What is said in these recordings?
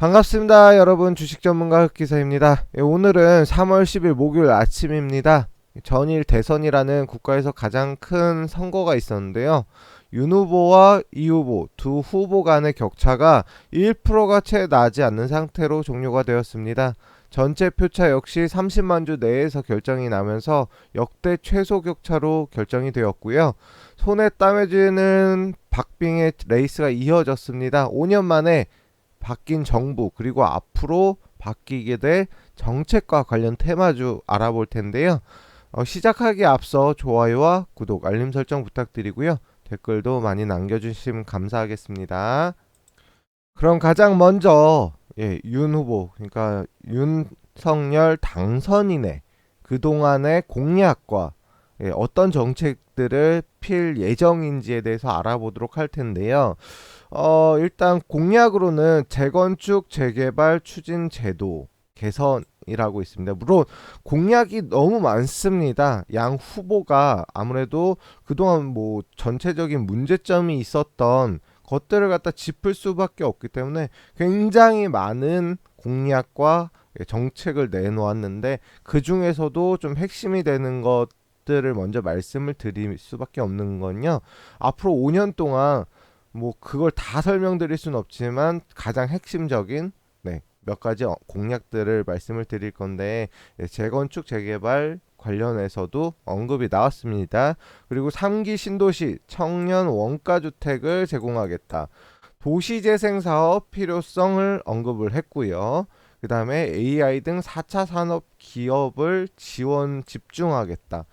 반갑습니다. 여러분 주식 전문가 흑기사입니다. 예, 오늘은 3월 10일 목요일 아침입니다. 전일 대선이라는 국가에서 가장 큰 선거가 있었는데요. 윤 후보와 이 후보 두 후보 간의 격차가 1%가 채 나지 않는 상태로 종료가 되었습니다. 전체 표차 역시 30만 주 내에서 결정이 나면서 역대 최소 격차로 결정이 되었고요. 손에 땀에 쥐는 박빙의 레이스가 이어졌습니다. 5년 만에 바뀐 정부 그리고 앞으로 바뀌게 될 정책과 관련 테마주 알아볼 텐데요. 어, 시작하기 앞서 좋아요와 구독, 알림 설정 부탁드리고요. 댓글도 많이 남겨주시면 감사하겠습니다. 그럼 가장 먼저 예, 윤 후보 그러니까 윤석열 당선인의 그동안의 공약과 예, 어떤 정책들을 필 예정인지에 대해서 알아보도록 할 텐데요. 어, 일단 공약으로는 재건축, 재개발 추진 제도 개선이라고 있습니다. 물론 공약이 너무 많습니다. 양 후보가 아무래도 그동안 뭐 전체적인 문제점이 있었던 것들을 갖다 짚을 수밖에 없기 때문에 굉장히 많은 공약과 정책을 내놓았는데 그 중에서도 좀 핵심이 되는 것들을 먼저 말씀을 드릴 수밖에 없는 건요. 앞으로 5년 동안 뭐 그걸 다 설명드릴 수는 없지만 가장 핵심적인 네, 몇 가지 어- 공약들을 말씀을 드릴 건데 네, 재건축 재개발 관련해서도 언급이 나왔습니다. 그리고 3기 신도시 청년 원가 주택을 제공하겠다. 도시재생 사업 필요성을 언급을 했고요. 그 다음에 AI 등 4차 산업 기업을 지원 집중하겠다.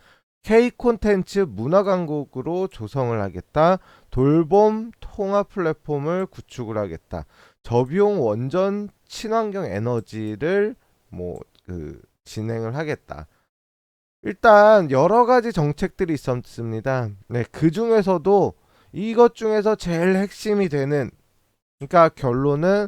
K 콘텐츠 문화 강국으로 조성을 하겠다. 돌봄 통합 플랫폼을 구축을 하겠다. 저비용 원전 친환경 에너지를 뭐 그 진행을 하겠다. 일단 여러 가지 정책들이 있었습니다. 네, 그 중에서도 이것 중에서 제일 핵심이 되는 그러니까 결론은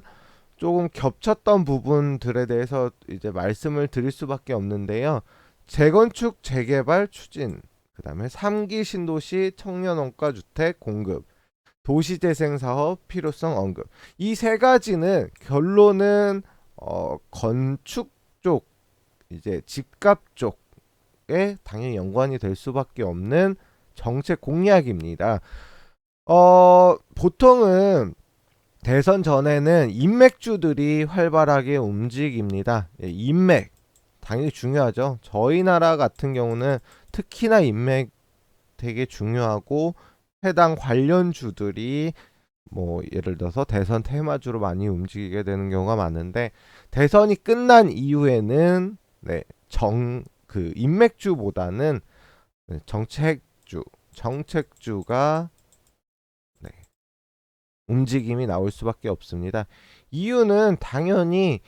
조금 겹쳤던 부분들에 대해서 이제 말씀을 드릴 수밖에 없는데요. 재건축 재개발 추진, 그 다음에 3기 신도시 청년 원가 주택 공급, 도시재생 사업 필요성 언급. 이 세 가지는 결론은 어, 건축 쪽 이제 집값 쪽에 당연히 연관이 될 수밖에 없는 정책 공약입니다. 어, 보통은 대선 전에는 인맥주들이 활발하게 움직입니다. 예, 인맥 당연히 중요하죠. 저희 나라 같은 경우는 특히나 인맥 되게 중요하고 해당 관련주들이 뭐 예를 들어서 대선 테마주로 많이 움직이게 되는 경우가 많은데 대선이 끝난 이후에는 네, 정 그 인맥주보다는 네, 정책주 정책주가 네, 움직임이 나올 수밖에 없습니다. 이유는 당연히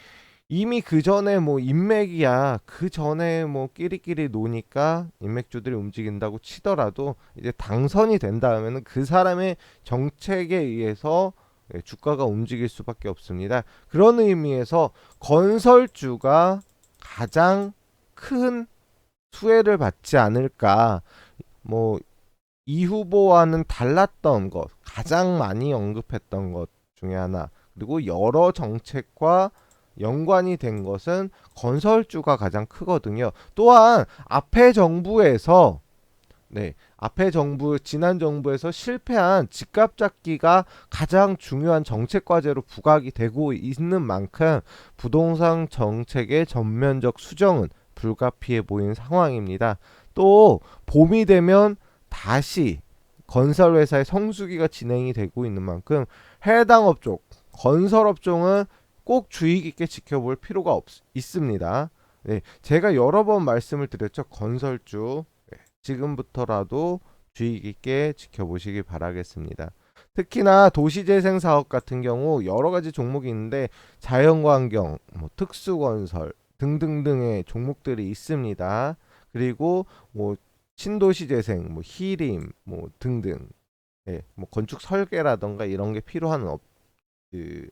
이미 그 전에 뭐 인맥이야 그 전에 뭐 끼리끼리 노니까 인맥주들이 움직인다고 치더라도 이제 당선이 된 다음에는 그 사람의 정책에 의해서 예, 주가가 움직일 수밖에 없습니다. 그런 의미에서 건설주가 가장 큰 수혜를 받지 않을까 뭐 이 후보와는 달랐던 것 가장 많이 언급했던 것 중에 하나 그리고 여러 정책과 연관이 된 것은 건설주가 가장 크거든요. 또한 앞에 정부에서 네, 앞에 정부 지난 정부에서 실패한 집값 잡기가 가장 중요한 정책 과제로 부각이 되고 있는 만큼 부동산 정책의 전면적 수정은 불가피해 보이는 상황입니다. 또 봄이 되면 다시 건설 회사의 성수기가 진행이 되고 있는 만큼 해당 업종 건설 업종은 꼭 주의 깊게 지켜볼 필요가 없, 있습니다. 네, 제가 여러 번 말씀을 드렸죠. 건설주 네, 지금부터라도 주의 깊게 지켜보시기 바라겠습니다. 특히나 도시재생 사업 같은 경우 여러 가지 종목이 있는데 자연환경, 뭐 특수건설 등등등의 종목들이 있습니다. 그리고 뭐 신도시 재생, 뭐 히림, 뭐 등등, 예, 뭐 건축 설계라던가 이런 게 필요한 업, 그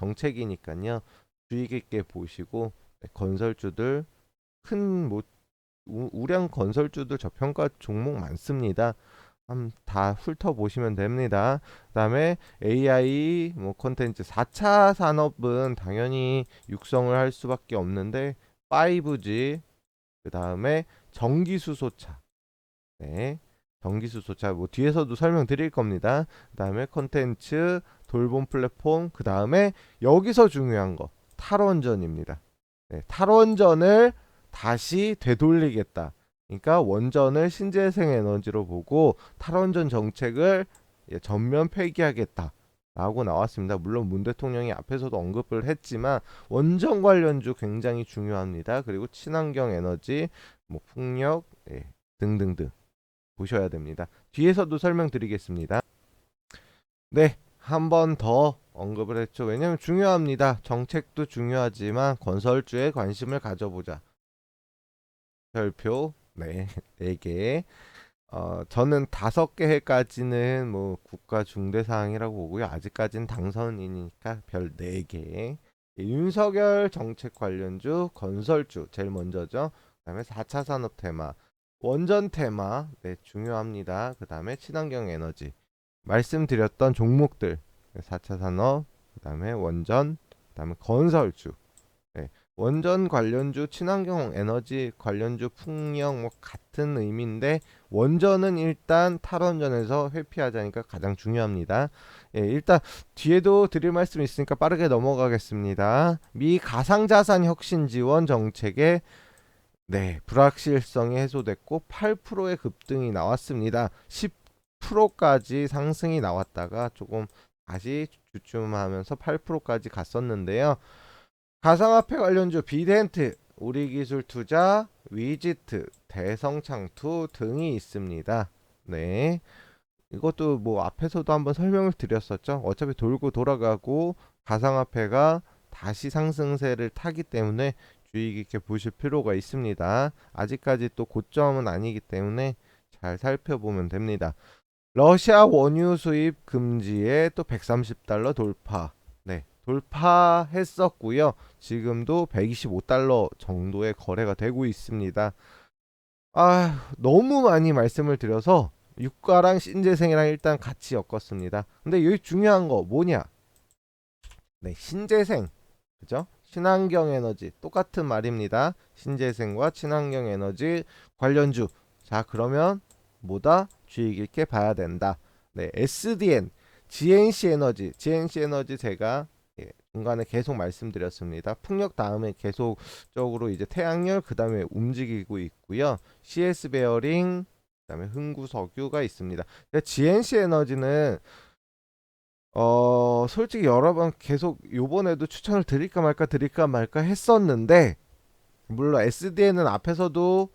정책이니까요. 주의 깊게 보시고 네, 건설주들 큰 뭐 우량 건설주들 저평가 종목 많습니다. 다 훑어 보시면 됩니다. 그 다음에 AI 뭐 콘텐츠 4차 산업은 당연히 육성을 할 수밖에 없는데 5G 그 다음에 전기 수소차 네. 전기 수소차 뭐 뒤에서도 설명드릴 겁니다. 그 다음에 콘텐츠 돌봄 플랫폼 그 다음에 여기서 중요한 거 탈원전입니다. 네, 탈원전을 다시 되돌리겠다. 그러니까 원전을 신재생 에너지로 보고 탈원전 정책을 예, 전면 폐기하겠다. 라고 나왔습니다. 물론 문 대통령이 앞에서도 언급을 했지만 원전 관련주 굉장히 중요합니다. 그리고 친환경 에너지, 뭐 풍력 예, 등등등 보셔야 됩니다. 뒤에서도 설명드리겠습니다. 네, 한 번 더 언급을 했죠. 왜냐하면 중요합니다. 정책도 중요하지만 건설주에 관심을 가져보자. 별표 네, 네 개. 어, 저는 다섯 개까지는 뭐 국가 중대 사항이라고 보고요. 아직까지는 당선인이니까 별네 개. 예, 윤석열 정책 관련주 건설주 제일 먼저죠. 그다음에 4차 산업 테마, 원전 테마 네, 중요합니다. 그다음에 친환경 에너지 말씀드렸던 종목들 4차 산업, 그 다음에 원전, 그 다음에 건설주 네, 원전 관련주, 친환경 에너지 관련주, 풍력 뭐 같은 의미인데 원전은 일단 탈원전에서 회피하자니까 가장 중요합니다. 예, 일단 뒤에도 드릴 말씀이 있으니까 빠르게 넘어가겠습니다. 미 가상자산 혁신 지원 정책에 네, 불확실성이 해소됐고 8%의 급등이 나왔습니다. 10% 까지 상승이 나왔다가 조금 다시 주춤하면서 8%까지 갔었는데요. 가상화폐 관련주 비덴트, 우리기술투자, 위지트, 대성창투 등이 있습니다. 네. 이것도 뭐 앞에서도 한번 설명을 드렸었죠. 어차피 돌고 돌아가고 가상화폐가 다시 상승세를 타기 때문에 주의 깊게 보실 필요가 있습니다. 아직까지 또 고점은 아니기 때문에 잘 살펴보면 됩니다. 러시아 원유 수입 금지에 또 130달러 돌파. 네, 돌파했었고요. 지금도 125달러 정도의 거래가 되고 있습니다. 아, 너무 많이 말씀을 드려서 유가랑 신재생이랑 일단 같이 엮었습니다. 근데 여기 중요한 거 뭐냐? 네, 신재생. 그죠? 친환경 에너지 똑같은 말입니다. 신재생과 친환경 에너지 관련주. 자, 그러면 뭐다? 주의 깊게 봐야 된다. 네, SDN, GNC 에너지, GNC 에너지 제가 예, 중간에 계속 말씀드렸습니다. 풍력 다음에 계속적으로 이제 태양열 그 다음에 움직이고 있고요. CS 베어링, 그다음에 흥구석유가 있습니다. GNC 에너지는 어 솔직히 여러 번 계속 요번에도 추천을 드릴까 말까 드릴까 말까 했었는데 물론 SDN은 앞에서도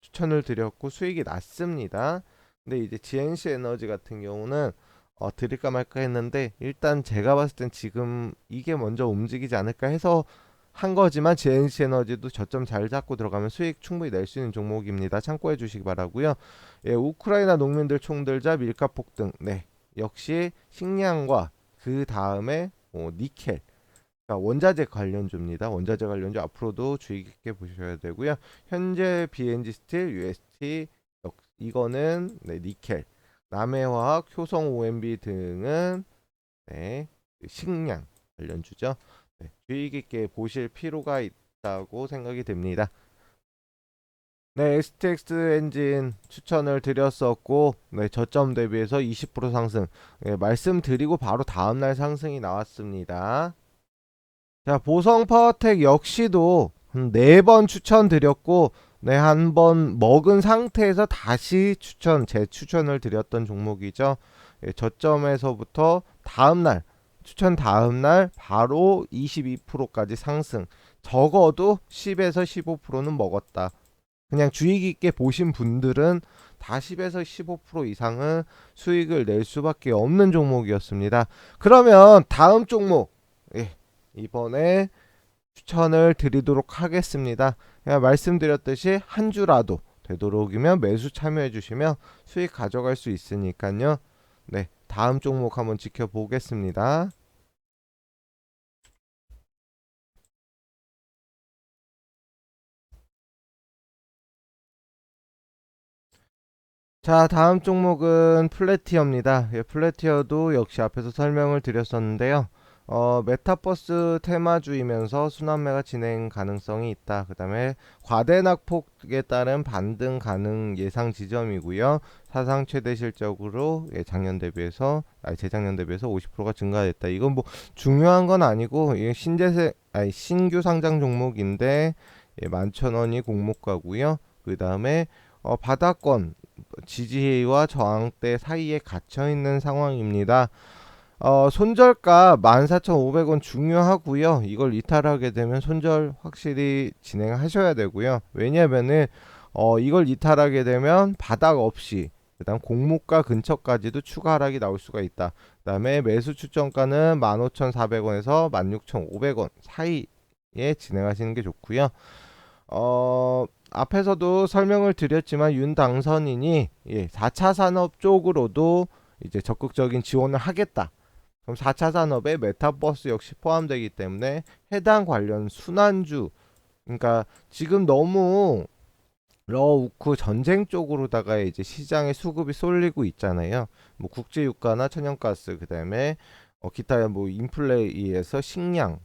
추천을 드렸고 수익이 났습니다. 근데 이제 GNC 에너지 같은 경우는 어, 드릴까 말까 했는데 일단 제가 봤을 땐 지금 이게 먼저 움직이지 않을까 해서 한 거지만 GNC 에너지도 저점 잘 잡고 들어가면 수익 충분히 낼 수 있는 종목입니다. 참고해 주시기 바라고요. 예, 우크라이나 농민들 총들자 밀가 폭등. 네. 역시 식량과 그 다음에 어, 니켈 원자재 관련주입니다. 원자재 관련주 앞으로도 주의 깊게 보셔야 되고요. 현재 BNG 스틸, UST 이거는 네, 니켈, 남해화학, 효성 OMB 등은 네, 식량 관련주죠. 네, 주의 깊게 보실 필요가 있다고 생각이 됩니다. 네, STX 엔진 추천을 드렸었고, 네, 저점 대비해서 20% 상승. 네, 말씀드리고 바로 다음날 상승이 나왔습니다. 자, 보성 파워텍 역시도 한 4번 추천드렸고, 네, 한번 먹은 상태에서 다시 추천, 재추천을 드렸던 종목이죠. 네, 저점에서부터 다음날, 추천 다음날 바로 22%까지 상승. 적어도 10에서 15%는 먹었다. 그냥 주의 깊게 보신 분들은 다 10에서 15% 이상은 수익을 낼 수밖에 없는 종목이었습니다. 그러면 다음 종목 예, 이번에 추천을 드리도록 하겠습니다. 말씀드렸듯이 한 주라도 되도록이면 매수 참여해 주시면 수익 가져갈 수 있으니까요. 네, 다음 종목 한번 지켜보겠습니다. 자, 다음 종목은 플래티어입니다. 예, 플래티어도 역시 앞에서 설명을 드렸었는데요. 어, 메타버스 테마주이면서 순환매가 진행 가능성이 있다. 그 다음에 과대 낙폭에 따른 반등 가능 예상 지점이고요. 사상 최대 실적으로 예, 작년 대비해서 아니 재작년 대비해서 50%가 증가했다. 이건 뭐 중요한 건 아니고 이게 신재생 아니 신규 상장 종목인데 예, 만천 원이 공모가고요. 그 다음에 어, 바닥권 지지와 저항대 사이에 갇혀 있는 상황입니다. 어, 손절가 14,500원 중요하고요. 이걸 이탈하게 되면 손절 확실히 진행하셔야 되고요. 왜냐면은 어, 이걸 이탈하게 되면 바닥 없이 그다음 공모가 근처까지도 추가 하락이 나올 수가 있다. 그다음에 매수 추천가는 15,400원에서 16,500원 사이에 진행하시는 게 좋고요. 어, 앞에서도 설명을 드렸지만 윤 당선인이 예, 4차 산업 쪽으로도 이제 적극적인 지원을 하겠다. 그럼 4차 산업에 메타버스 역시 포함되기 때문에 해당 관련 순환주 그러니까 지금 너무 러우크 전쟁 쪽으로다가 이제 시장에 수급이 쏠리고 있잖아요. 뭐 국제 유가나 천연가스 그다음에 어 기타 뭐 인플레이에서 식량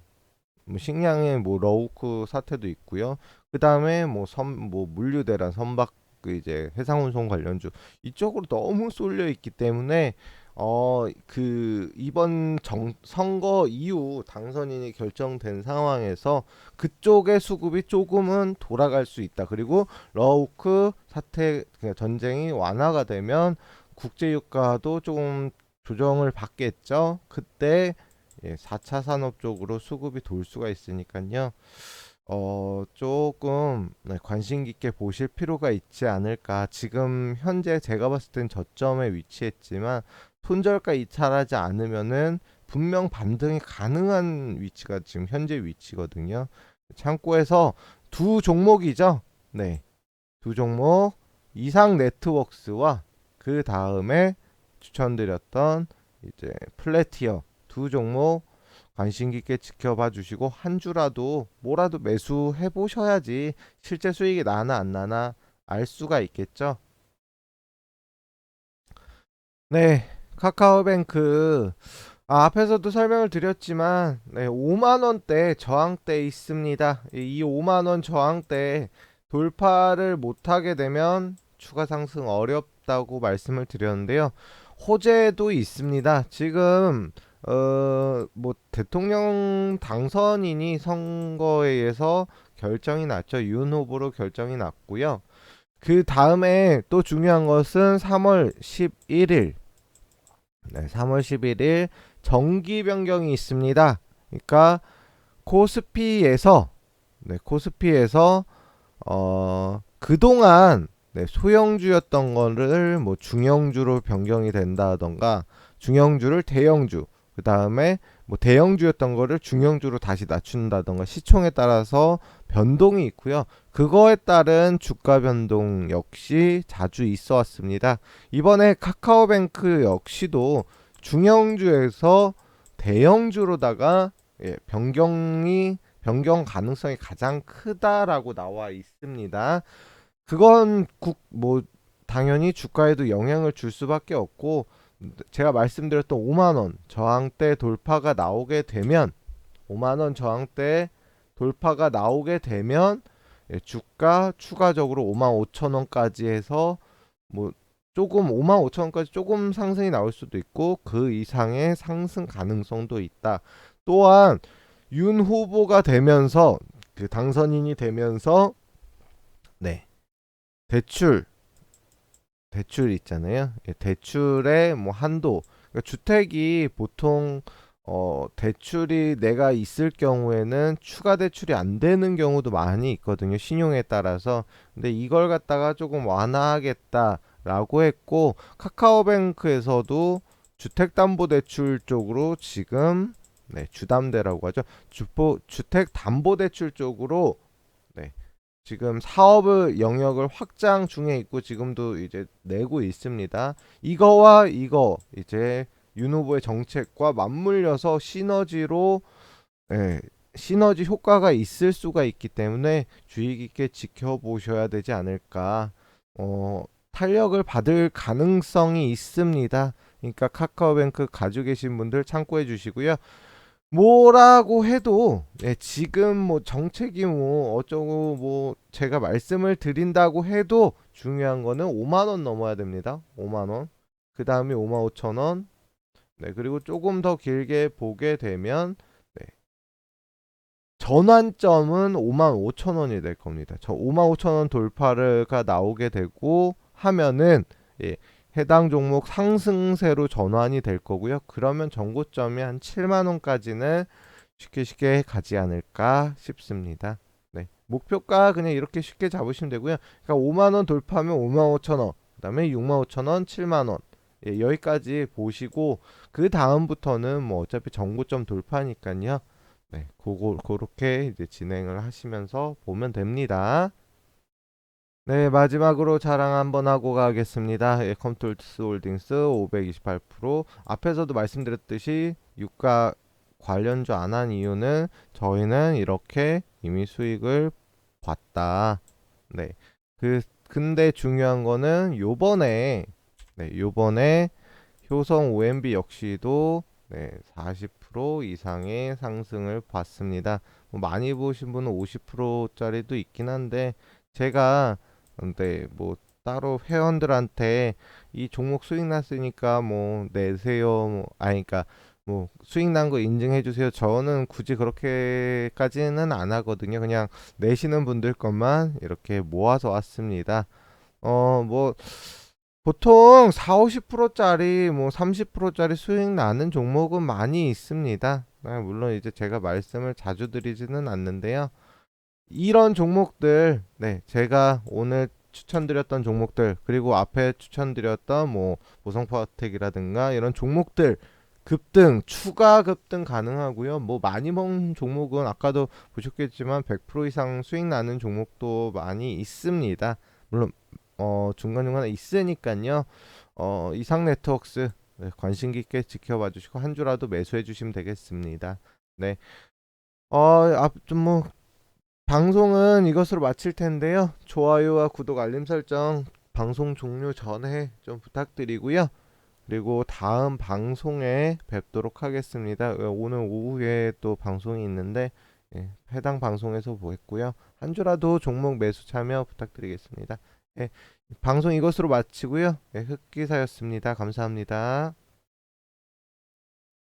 뭐 식량의 뭐 러우크 사태도 있고요. 그다음에 뭐섬뭐 물류 대란 선박 그 이제 해상 운송 관련주 이쪽으로 너무 쏠려 있기 때문에 어 그 이번 정, 선거 이후 당선인이 결정된 상황에서 그쪽의 수급이 조금은 돌아갈 수 있다. 그리고 러우크 사태 그러니까 전쟁이 완화가 되면 국제 유가도 조금 조정을 받겠죠. 그때 예, 4차 산업 쪽으로 수급이 돌 수가 있으니까요. 어, 조금 네, 관심 깊게 보실 필요가 있지 않을까. 지금 현재 제가 봤을 땐 저점에 위치했지만 손절가 이탈하지 않으면은 분명 반등이 가능한 위치가 지금 현재 위치거든요. 창고에서 두 종목이죠. 네. 두 종목 이상 네트웍스와 그 다음에 추천드렸던 이제 플래티어 두 종목 관심 깊게 지켜봐 주시고 한 주라도 뭐라도 매수해 보셔야지 실제 수익이 나나 안 나나 알 수가 있겠죠. 네, 카카오뱅크 아, 앞에서도 설명을 드렸지만 네, 5만 원대 저항대 있습니다. 이 5만 원 저항대 돌파를 못하게 되면 추가 상승 어렵다고 말씀을 드렸는데요. 호재도 있습니다. 지금 어, 뭐 대통령 당선인이 선거에 의해서 결정이 났죠. 윤 후보로 결정이 났고요. 그 다음에 또 중요한 것은 3월 11일 네, 3월 11일 정기 변경이 있습니다. 그러니까 코스피에서 네, 코스피에서 어, 그동안 네, 소형주였던 거를 뭐 중형주로 변경이 된다던가 중형주를 대형주 그 다음에 뭐 대형주였던 거를 중형주로 다시 낮춘다던가 시총에 따라서 변동이 있고요. 그거에 따른 주가 변동 역시 자주 있어 왔습니다. 이번에 카카오뱅크 역시도 중형주에서 대형주로다가 예, 변경이 변경 가능성이 가장 크다라고 나와 있습니다. 그건 국 뭐 당연히 주가에도 영향을 줄 수밖에 없고 제가 말씀드렸던 5만 원 저항대 돌파가 나오게 되면 5만 원 저항대 돌파가 나오게 되면 예, 주가 추가적으로 5만 5천 원까지 해서 뭐 조금 5만 5천 원까지 조금 상승이 나올 수도 있고 그 이상의 상승 가능성도 있다. 또한 윤 후보가 되면서 그 당선인이 되면서 네 대출 대출 있잖아요. 예, 대출의 뭐 한도. 그러니까 주택이 보통 어, 대출이 내가 있을 경우에는 추가 대출이 안 되는 경우도 많이 있거든요. 신용에 따라서. 근데 이걸 갖다가 조금 완화하겠다라고 했고 카카오뱅크에서도 주택담보대출 쪽으로 지금 네, 주담대라고 하죠. 주포 주택담보대출 쪽으로 지금 사업의 영역을 확장 중에 있고 지금도 이제 내고 있습니다. 이거와 이거 이제 윤 후보의 정책과 맞물려서 시너지로 예, 시너지 효과가 있을 수가 있기 때문에 주의 깊게 지켜보셔야 되지 않을까. 어, 탄력을 받을 가능성이 있습니다. 그러니까 카카오뱅크 가지고 계신 분들 참고해 주시고요. 뭐라고 해도 예, 지금 뭐 정책이 뭐 어쩌고 뭐 제가 말씀을 드린다고 해도 중요한 거는 5만 원 넘어야 됩니다. 5만 원. 그 다음에 5만 5천 원. 네, 그리고 조금 더 길게 보게 되면 네. 전환점은 5만 5천 원이 될 겁니다. 저 5만 5천 원 돌파가 나오게 되고 하면은 예, 해당 종목 상승세로 전환이 될 거고요. 그러면 정고점이 한 7만 원까지는 쉽게 쉽게 가지 않을까 싶습니다. 네. 목표가 그냥 이렇게 쉽게 잡으시면 되고요. 그러니까 5만 원 돌파하면 5만 5천 원, 그다음에 6만 5천 원, 7만 원. 예, 여기까지 보시고 그 다음부터는 뭐 어차피 정고점 돌파니까요. 네, 그거 그렇게 이제 진행을 하시면서 보면 됩니다. 네, 마지막으로 자랑 한번 하고 가겠습니다. 예, 컴툴스 홀딩스 528% 앞에서도 말씀드렸듯이 유가 관련주 안 한 이유는 저희는 이렇게 이미 수익을 봤다. 네. 그 근데 중요한 거는 요번에 네, 요번에 효성 OMB 역시도 네, 40% 이상의 상승을 봤습니다. 뭐 많이 보신 분은 50%짜리도 있긴 한데 제가 근데 뭐 따로 회원들한테 이 종목 수익 났으니까 뭐 내세요 뭐 아니 그러니까 뭐 수익 난 거 인증해 주세요. 저는 굳이 그렇게까지는 안 하거든요. 그냥 내시는 분들 것만 이렇게 모아서 왔습니다. 어뭐 보통 4, 50%짜리 뭐 30%짜리 수익 나는 종목은 많이 있습니다. 아, 물론 이제 제가 말씀을 자주 드리지는 않는데요. 이런 종목들, 네, 제가 오늘 추천드렸던 종목들, 그리고 앞에 추천드렸던 뭐 보성파텍이라든가 이런 종목들 급등, 추가 급등 가능하고요. 뭐 많이 먹는 종목은 아까도 보셨겠지만 100% 이상 수익 나는 종목도 많이 있습니다. 물론 어, 중간중간에 있으니까요. 어, 이상 네트워크스 네, 관심 깊게 지켜봐 주시고 한 주라도 매수해 주시면 되겠습니다. 네. 어, 앞좀뭐 방송은 이것으로 마칠 텐데요. 좋아요와 구독 알림 설정 방송 종료 전에 좀 부탁드리고요. 그리고 다음 방송에 뵙도록 하겠습니다. 어, 오늘 오후에 또 방송이 있는데 예, 해당 방송에서 보겠고요. 한 주라도 종목 매수 참여 부탁드리겠습니다. 예, 방송 이것으로 마치고요. 예, 흑기사였습니다. 감사합니다.